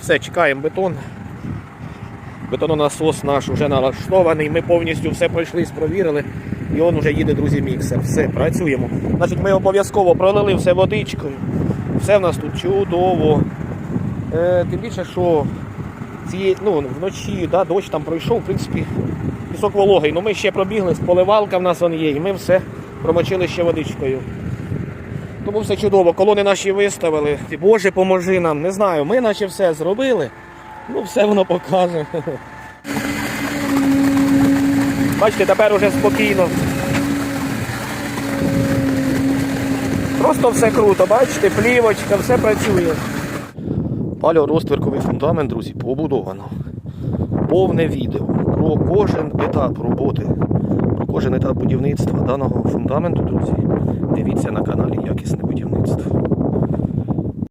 Все, чекаємо бетон. Бетононасос наш вже налаштований. Ми повністю все пройшли, провірили. І он вже їде, друзі, міксер. Все, працюємо. Значить, ми обов'язково пролили все водичкою. Все в нас тут чудово. Е, тим більше, що ці, ну, вночі да, дощ там пройшов, в принципі, пісок вологий. Ну ми ще пробігли, поливалка в нас є, і ми все промочили ще водичкою. Тому все чудово, колони наші виставили. Боже, поможи нам. Не знаю, ми наче все зробили. Ну, все воно покаже. Бачите, тепер уже спокійно. Просто все круто, бачите, плівочка, все працює. Палеорозтверковий фундамент, друзі, побудовано. Повне відео про кожен етап роботи, кожен етап будівництва даного фундаменту, друзі. Дивіться на каналі Якісне будівництво.